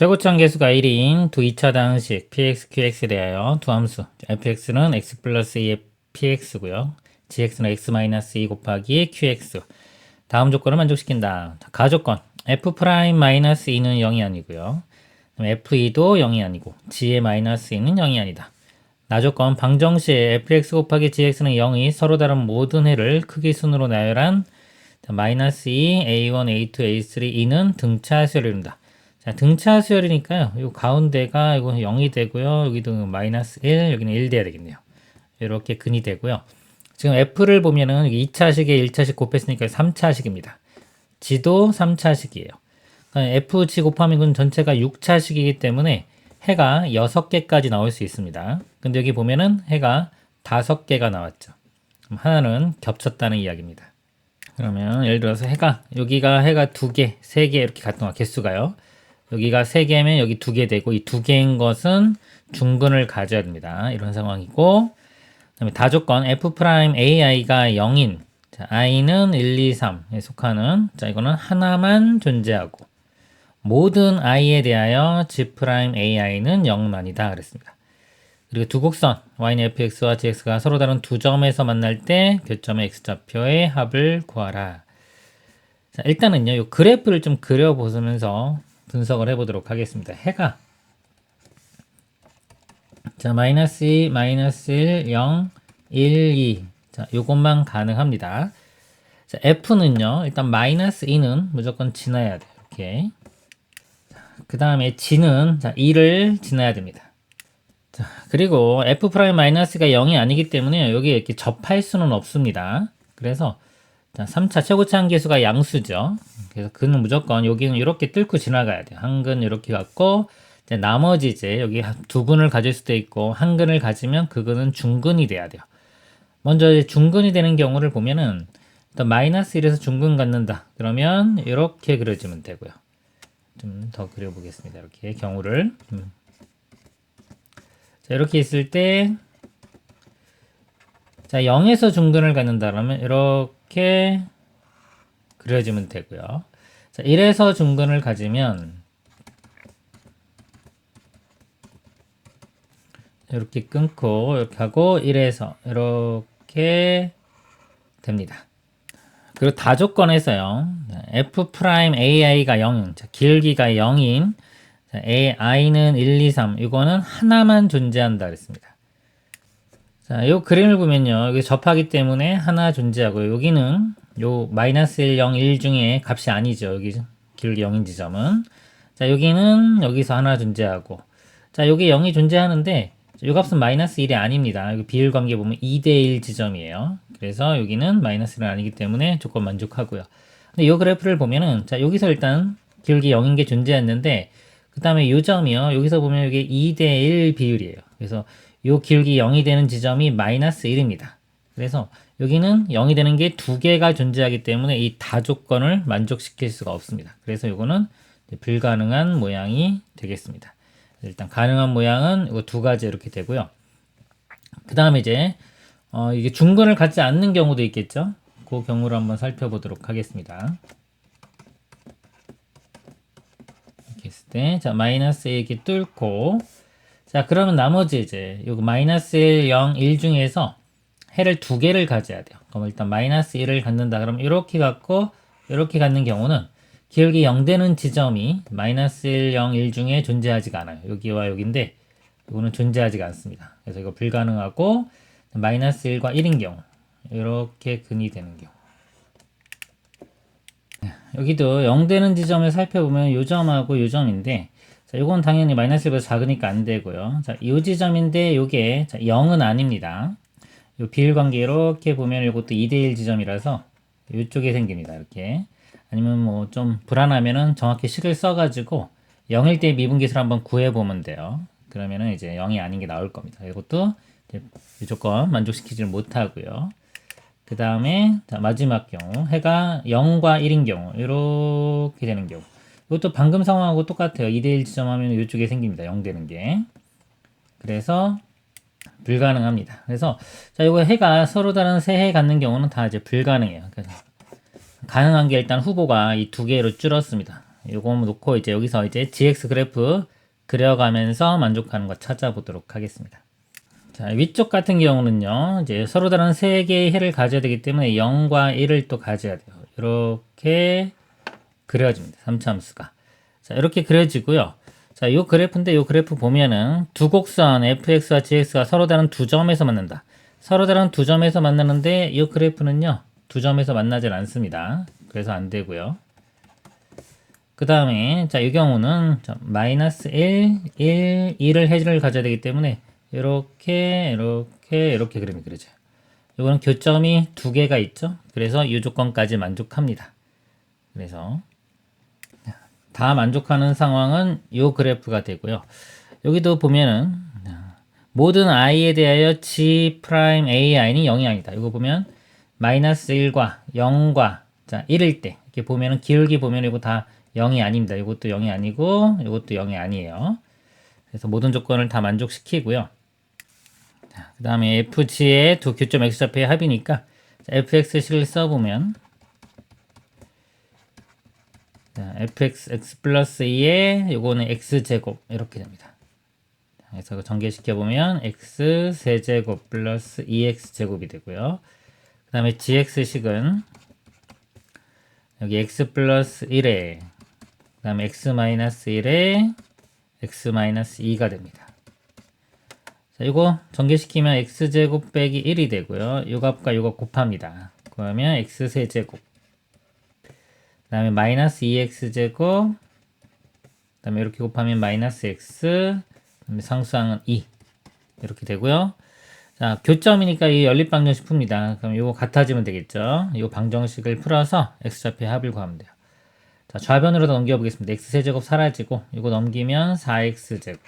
최고점 계수가 1인 두 2차 단식 px, qx에 대하여 두 함수 fx는 x 플러스 2의 px고요. gx는 x 마이너스 2 곱하기 qx 다음 조건을 만족시킨다. 자, 가조건 f 프라임 마이너스 2는 0이 아니고요. f2도 0이 아니고 g의 마이너스 2는 0이 아니다. 나조건 방정시에 fx 곱하기 gx는 0이 서로 다른 모든 해를 크기 순으로 나열한 자, 마이너스 2, a1, a2, a3, 2는 등차 수열이된다. 자, 등차 수열이니까요. 이 가운데가 이거 0이 되고요. 여기도 마이너스 1, 여기는 1 돼야 되겠네요. 이렇게 근이 되고요. 지금 F를 보면은 2차식에 1차식 곱했으니까 3차식입니다. G도 3차식이에요. 그러니까 F, G 곱하면 이건 전체가 6차식이기 때문에 해가 6개까지 나올 수 있습니다. 근데 여기 보면은 해가 5개가 나왔죠. 하나는 겹쳤다는 이야기입니다. 그러면 예를 들어서 해가 여기가 해가 2개, 3개 이렇게 같은 거 개수가요. 여기가 3개면 여기 2개 되고 이 2개인 것은 중근을 가져야 됩니다. 이런 상황이고 그다음에 다조건 f 프라임 ai가 0인 자, i는 1, 2, 3에 속하는 자 이거는 하나만 존재하고 모든 i에 대하여 g 프라임 ai는 0만이다 그랬습니다. 그리고 두 곡선 y는 fx와 gx가 서로 다른 두 점에서 만날 때 교점의 x좌표의 합을 구하라. 자, 일단은요, 이 그래프를 좀 그려보면서 분석을 해보도록 하겠습니다. 해가 자 마이너스 2, 마이너스 1, 0, 1, 2 자, 요것만 가능합니다. 자, F는요, 일단 마이너스 2는 무조건 지나야 돼요. 이렇게. 그 다음에 G는, 자, 2를 지나야 됩니다. 자, 그리고 F 마이너스가 0이 아니기 때문에 여기 이렇게 접할 수는 없습니다. 그래서, 자, 3차 최고차 한계수가 양수죠. 그래서 그는 무조건 여기는 이렇게 뚫고 지나가야 돼요. 한 근 이렇게 갖고, 나머지 이제 여기 두 근을 가질 수도 있고, 한 근을 가지면 그 근은 중근이 돼야 돼요. 먼저 중근이 되는 경우를 보면은 일단 마이너스 1에서 중근 갖는다. 그러면 이렇게 그려주면 되고요. 좀 더 그려보겠습니다. 이렇게 경우를 음. 자 이렇게 있을 때 자 0에서 중근을 갖는다 그러면 이렇게 그려주면 되고요. 자 1에서 중근을 가지면 이렇게 끊고 이렇게 하고 1에서 이렇게 됩니다. 그리고 다조건에서요. f 프라임 ai가 0인 자, 길기가 0인 자, ai는 1, 2, 3 이거는 하나만 존재한다 그랬습니다. 자, 요 그림을 보면요. 여기 접하기 때문에 하나 존재하고 여기는 요 마이너스 1, 0, 1 중에 값이 아니죠. 여기 길기 0인 지점은 자, 여기는 여기서 하나 존재하고 자, 여기 0이 존재하는데 이 값은 마이너스 1이 아닙니다. 여기 비율 관계 보면 2대1 지점이에요. 그래서 여기는 마이너스 1은 아니기 때문에 조건 만족하고요. 근데 이 그래프를 보면은, 자, 여기서 일단 기울기 0인 게 존재했는데, 그 다음에 이 점이요. 여기서 보면 이게 2대1 비율이에요. 그래서 이 기울기 0이 되는 지점이 마이너스 1입니다. 그래서 여기는 0이 되는 게 두 개가 존재하기 때문에 이 다조건을 만족시킬 수가 없습니다. 그래서 이거는 불가능한 모양이 되겠습니다. 일단 가능한 모양은 이거 두 가지 이렇게 되고요. 그 다음에 이제 어 이게 중근을 갖지 않는 경우도 있겠죠. 그 경우를 한번 살펴보도록 하겠습니다. 이렇게 했을 때, 자 마이너스 이렇게 뚫고, 자 그러면 나머지 이제 요거 마이너스 1, 0, 1 중에서 해를 두 개를 가져야 돼요. 그럼 일단 마이너스 1을 갖는다. 그럼 이렇게 갖고 이렇게 갖는 경우는 기울기 0 되는 지점이 마이너스 1, 0, 1 중에 존재하지가 않아요. 여기와 여기인데 이거는 존재하지가 않습니다. 그래서 이거 불가능하고 마이너스 1과 1인 경우 이렇게 근이 되는 경우 여기도 0 되는 지점을 살펴보면 이 점하고 이 점인데 자, 이건 당연히 마이너스 1보다 작으니까 안 되고요. 자, 이 지점인데 이게 0은 아닙니다. 이 비율 관계 이렇게 보면 이것도 2대1 지점이라서 이쪽에 생깁니다. 이렇게. 아니면 뭐 좀 불안하면은 정확히 식을 써가지고 0일 때 미분기술 한번 구해보면 돼요. 그러면은 이제 0이 아닌 게 나올 겁니다. 이것도 무조건 만족시키지 못하고요. 그 다음에 마지막 경우 해가 0과 1인 경우 이렇게 되는 경우 이것도 방금 상황하고 똑같아요. 2대1 지점하면 이쪽에 생깁니다. 0 되는 게 그래서 불가능합니다. 그래서 자 이거 해가 서로 다른 세 해 갖는 경우는 다 이제 불가능해요. 그래서 가능한 게 일단 후보가 이 두 개로 줄었습니다. 요거 놓고 이제 여기서 이제 GX 그래프 그려가면서 만족하는 거 찾아보도록 하겠습니다. 자, 위쪽 같은 경우는요, 이제 서로 다른 세 개의 해를 가져야 되기 때문에 0과 1을 또 가져야 돼요. 이렇게 그려집니다. 3차함수가. 자, 이렇게 그려지고요. 자, 요 그래프인데 요 그래프 보면은 두 곡선 fx와 gx가 서로 다른 두 점에서 만난다. 서로 다른 두 점에서 만나는데 이 그래프는요, 두 점에서 만나질 않습니다. 그래서 안 되고요. 그 다음에 자, 이 경우는 자, 마이너스 1, 1, 1을 해를 가져야 되기 때문에 이렇게 이렇게 이렇게 그림이 그려져요. 이거는 교점이 두 개가 있죠. 그래서 이 조건까지 만족합니다. 그래서 다 만족하는 상황은 이 그래프가 되고요. 여기도 보면은 모든 i에 대하여 g 프라임 a i는 0이 아니다. 이거 보면 마이너스 1과 0과 자 1일 때 이렇게 보면은 기울기 보면 이거 다 0이 아닙니다. 이것도 0이 아니고 이것도 0이 아니에요. 그래서 모든 조건을 다 만족시키고요. 그 다음에 fg의 두 교점 x좌표의 합이니까 fx식을 써보면 자, fx x 플러스 2에 요거는 x제곱 이렇게 됩니다. 그래서 그 전개시켜 보면 x 세제곱 플러스 2x 제곱이 되고요. 그 다음에 gx식은 여기 x 플러스 1에 그 다음에 x 마이너스 1에 x 마이너스 2가 됩니다. 자, 이거 전개시키면 x제곱 빼기 1이 되고요. 이 값과 이거 곱합니다. 그러면 x 세제곱 그 다음에 마이너스 2x제곱 그 다음에 이렇게 곱하면 마이너스 x 그 다음에 상수항은 2 이렇게 되고요. 자, 교점이니까 이 연립방정식 풉니다. 그럼 이거 같아지면 되겠죠. 이 방정식을 풀어서 x좌표의 합을 구하면 돼요. 자, 좌변으로 넘겨 보겠습니다. x세제곱 사라지고 이거 넘기면 4x제곱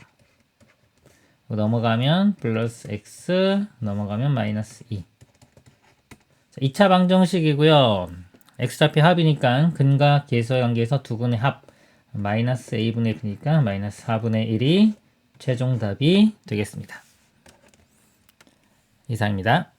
이거 넘어가면 플러스 x 넘어가면 마이너스 2 자, 2차 방정식이고요. X좌표 합이니까 근과 계수의 관계에서 두 분의 합 마이너스 a분의 b니까 마이너스 4분의 1이 최종 답이 되겠습니다. 이상입니다.